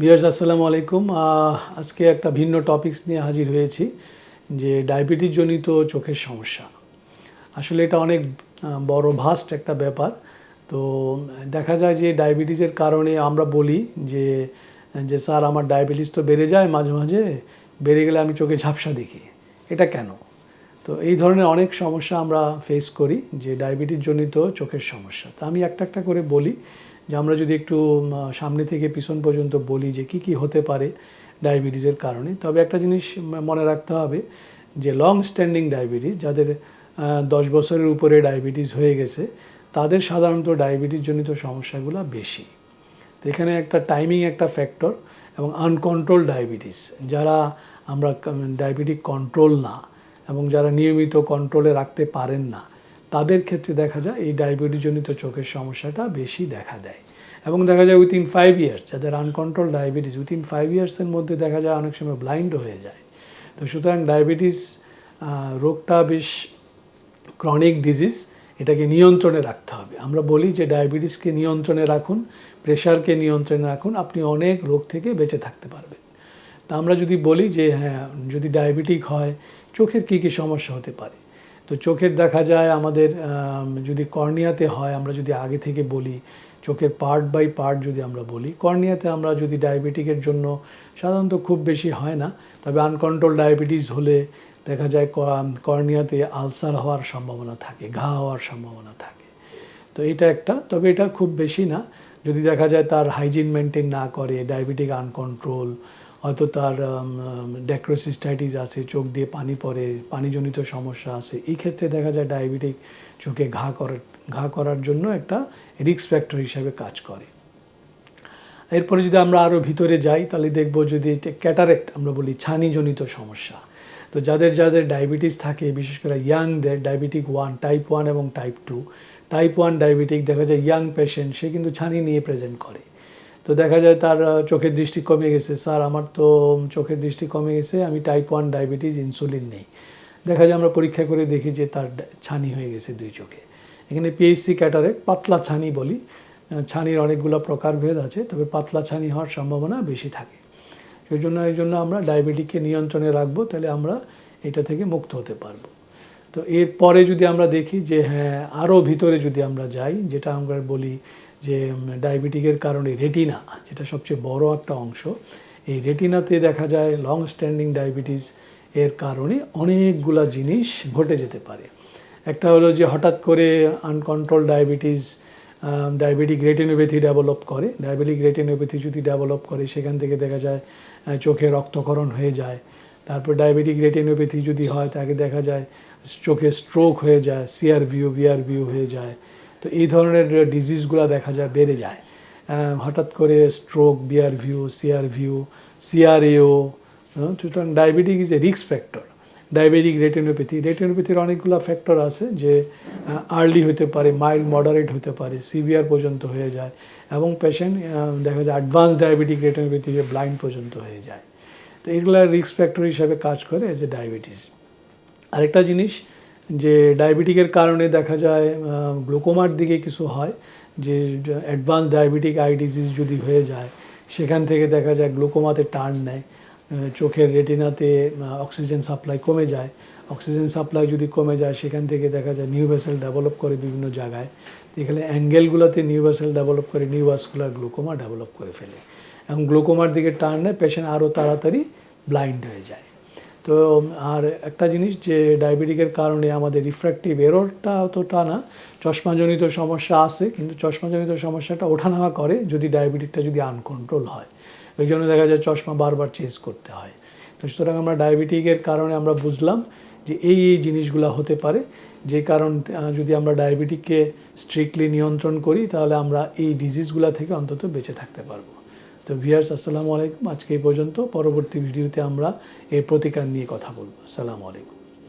বিয়ার্স, আসসালামু আলাইকুম। আজকে একটা ভিন্ন টপিকস নিয়ে হাজির হয়েছি, যে ডায়াবেটিস জনিত চোখের সমস্যা। আসলে এটা অনেক বড় ভাস্ট একটা ব্যাপার। তো দেখা যায় যে ডায়াবেটিসের কারণে আমরা বলি যে যে স্যার, আমার ডায়াবেটিস তো বেড়ে যায় মাঝে মাঝে, বেড়ে গেলে আমি চোখে ঝাপসা দেখি। এটা কেন? তো এই ধরনের অনেক সমস্যা আমরা ফেস করি যে ডায়াবেটিস জনিত চোখের সমস্যা। তা আমি একটা একটা করে বলি যে আমরা যদি একটু সামনে থেকে পিছন পর্যন্ত বলি যে কি কি হতে পারে ডায়াবেটিসের কারণে, তবে একটা জিনিস মনে রাখতে হবে যে লং স্ট্যান্ডিং ডায়াবেটিস যাদের দশ বছরের উপরে ডায়াবেটিস হয়ে গেছে, তাদের সাধারণত ডায়াবেটিস জনিত সমস্যাগুলো বেশি। তো এখানে একটা টাইমিং একটা ফ্যাক্টর এবং আনকন্ট্রোল ডায়াবেটিস যারা আমরা ডায়াবেটিক কন্ট্রোল না এবং যারা নিয়মিত কন্ট্রোলে রাখতে পারেন না, তাদের ক্ষেত্রে দেখা যায় এই ডায়াবেটিসজনিত চোখের সমস্যাটা বেশি দেখা দেয়। এবং দেখা যায় উইথিন ফাইভ ইয়ার্স যাদের আনকন্ট্রোল ডায়াবেটিস উইথিন ফাইভ ইয়ার্সের মধ্যে দেখা যায় অনেক সময় ব্লাইন্ড হয়ে যায়। তো সুতরাং ডায়াবেটিস রোগটা বেশ ক্রনিক ডিজিজ এটাকে নিয়ন্ত্রণে রাখতে হবে। আমরা বলি যে ডায়াবেটিসকে নিয়ন্ত্রণে রাখুন প্রেশারকে নিয়ন্ত্রণে রাখুন, আপনি অনেক রোগ থেকে বেঁচে থাকতে পারবেন। তা আমরা যদি বলি যে হ্যাঁ যদি ডায়াবেটিক হয়, চোখের কী কী সমস্যা হতে পারে? তো চোখের দেখা যায় আমাদের যদি কর্নিয়াতে হয়, আমরা যদি আগে থেকে বলি, চোখের পার্ট বাই পার্ট যদি আমরা বলি, কর্নিয়াতে আমরা যদি ডায়াবেটিকের জন্য সাধারণত খুব বেশি হয় না, তবে আনকন্ট্রোল ডায়াবেটিস হলে দেখা যায় কর্নিয়াতে আলসার হওয়ার সম্ভাবনা থাকে, ঘা হওয়ার সম্ভাবনা থাকে। তো এটা একটা, তবে এটা খুব বেশি না। যদি দেখা যায় তার হাইজিন মেনটেন না করে ডায়াবেটিক আনকন্ট্রোল হয়তো তার ডেক্রোসিস্টাইটিস আছে, চোখ দিয়ে পানি পড়ে, পানিজনিত সমস্যা আছে। এই ক্ষেত্রে দেখা যায় ডায়াবেটিক চোখে ঘা করার ঘা করার জন্য একটা রিস্ক ফ্যাক্টর হিসাবে কাজ করে। এরপরে যদি আমরা আরও ভিতরে যাই, তাহলে দেখব যদি ক্যাটারেক্ট আমরা বলি ছানিজনিত সমস্যা। তো যাদের যাদের ডায়াবেটিস থাকে, বিশেষ করে ইয়াংদের ডায়াবেটিক ওয়ান টাইপ ওয়ান এবং type two type one diabetic দেখা যায় ইয়াং পেশেন্ট সে কিন্তু ছানি নিয়ে প্রেজেন্ট করে। তো দেখা যায় তার চোখের দৃষ্টি কমে গেছে। স্যার, আমার তো চোখের দৃষ্টি কমে গেছে, আমি টাইপ ওয়ান ডায়াবেটিস ইনসুলিন নেই। দেখা যায় আমরা পরীক্ষা করে দেখি যে তার ছানি হয়ে গেছে দুই চোখে। এখানে পিএইচসি ক্যাটারেক্ট পাতলা ছানি বলি। ছানির অনেকগুলো প্রকারভেদ আছে, তবে পাতলা ছানি হওয়ার সম্ভাবনা বেশি থাকে। সেই জন্য, এই জন্য আমরা ডায়াবেটিককে নিয়ন্ত্রণে রাখব, তাহলে আমরা এটা থেকে মুক্ত হতে পারব। তো এরপরে যদি আমরা দেখি যে হ্যাঁ আরও ভিতরে যদি আমরা যাই, যেটা আমরা বলি যে ডায়াবেটিকের কারণে রেটিনা, যেটা সবচেয়ে বড় একটা অংশ, এই রেটিনাতে দেখা যায় লং স্ট্যান্ডিং ডায়াবেটিস এর কারণে অনেকগুলা জিনিস ঘটে যেতে পারে। একটা হলো যে, হঠাৎ করে uncontrol diabetes diabetic retinopathy develop করে। ডায়াবেটিক রেটিনোপ্যাথি যদি ডেভেলপ করে, সেখান থেকে দেখা যায় চোখে রক্তকরণ হয়ে যায়। তারপর ডায়াবেটিক রেটিনোপ্যাথি যদি হয়, তাকে দেখা যায় চোখে স্ট্রোক হয়ে যায় সিআর ভিউ বিআর ভিউ হয়ে যায়। তো এই ধরনের ডিজিজগুলো দেখা যায়, বেড়ে যায়। হঠাৎ করে stroke BRVO CR view CRAO সুতরাং ডায়াবেটিক ইজ এ রিক্স ফ্যাক্টর ডায়াবেটিক রেটিনোপ্যাথি রেটিনোপ্যাথির অনেকগুলো ফ্যাক্টর আছে যে আর্লি হতে পারে মাইল্ড মডারেট হতে পারে সিভিয়ার পর্যন্ত হয়ে যায় এবং পেশেন্ট দেখা যায় অ্যাডভান্স ডায়াবেটিক রেটিনোপ্যাথি ব্লাইন্ড পর্যন্ত হয়ে যায়। তো এগুলো রিস্ক ফ্যাক্টর হিসাবে কাজ করে এজ এ ডায়াবেটিস আরেকটা জিনিস যে ডায়াবেটিকের কারণে দেখা যায় গ্লুকোমার দিকে কিছু হয়, যে অ্যাডভান্স ডায়াবেটিক আই ডিজিজ যদি হয়ে যায়, সেখান থেকে দেখা যায় গ্লুকোমাতে টার্ন নেয় চোখের রেটিনাতে অক্সিজেন সাপ্লাই কমে যায়। অক্সিজেন সাপ্লাই যদি কমে যায়, সেখান থেকে দেখা যায় নিউ ভেসেল ডেভেলপ করে বিভিন্ন জায়গায়। এখানে অ্যাঙ্গেলগুলোতে নিউ ভেসেল ডেভেলপ করে নিউ ভাস্কুলার গ্লুকোমা ডেভেলপ করে ফেলে। এবং গ্লুকোমার দিকে টার্ন নেয় পেশেন্ট আরও তাড়াতাড়ি ব্লাইন্ড হয়ে যায়। তো আর একটা জিনিস যে ডায়াবেটিকের কারণে আমাদের রিফ্র্যাক্টিভ এররটা অতটা না, চশমাজনিত সমস্যা আছে, কিন্তু চশমাজনিত সমস্যাটা ওঠানামা করে যদি ডায়াবেটিকটা যদি আনকন্ট্রোল হয়। ওই জন্য দেখা যায় চশমা বারবার চেঞ্জ করতে হয়। তো সুতরাং আমরা ডায়াবেটিকের কারণে আমরা বুঝলাম যে এই এই জিনিসগুলো হতে পারে। যে কারণ যদি আমরা ডায়াবেটিককে স্ট্রিক্টলি নিয়ন্ত্রণ করি, তাহলে আমরা এই ডিজিজগুলো থেকে অন্তত বেঁচে থাকতে পারব। তো ভিয়ার্স আসসালামু আলাইকুম। আজকে এই পর্যন্ত। পরবর্তী ভিডিওতে আমরা এই প্রতিকার নিয়ে কথা বলব। আসসালামু আলাইকুম।